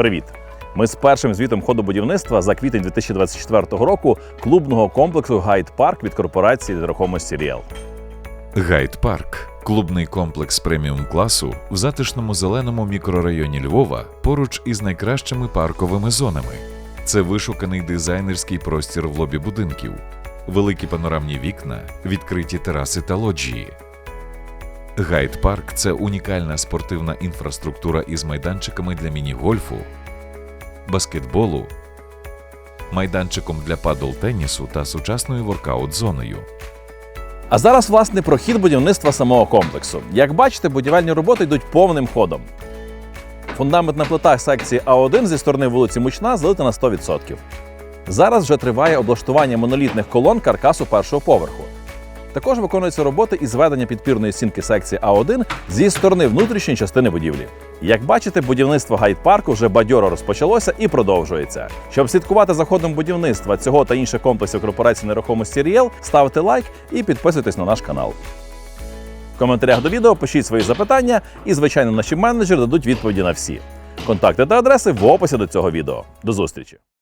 Привіт! Ми з першим звітом ходу будівництва за квітень 2024 року клубного комплексу Гайд Парк від корпорації нерухомості Ріел. Гайд Парк клубний комплекс преміум класу в затишному зеленому мікрорайоні Львова поруч із найкращими парковими зонами. Це вишуканий дизайнерський простір в лобі будинків, великі панорамні вікна, відкриті тераси та лоджії. Гайд Парк це унікальна спортивна інфраструктура із майданчиками для міні-гольфу, баскетболу, майданчиком для падл-тенісу та сучасною воркаут-зоною. А зараз, власне, про хід будівництва самого комплексу. Як бачите, будівельні роботи йдуть повним ходом. Фундаментна плита секції А1 зі сторони вулиці Мучна залита на 100%. Зараз вже триває облаштування монолітних колон каркасу першого поверху. Також виконуються роботи із зведення підпірної стінки секції А1 зі сторони внутрішньої частини будівлі. Як бачите, будівництво гайд-парку вже бадьоро розпочалося і продовжується. Щоб слідкувати за ходом будівництва цього та інших комплексів корпорації нерухомості Ріел, ставте лайк і підписуйтесь на наш канал. В коментарях до відео пишіть свої запитання, і, звичайно, наші менеджери дадуть відповіді на всі. Контакти та адреси в описі до цього відео. До зустрічі!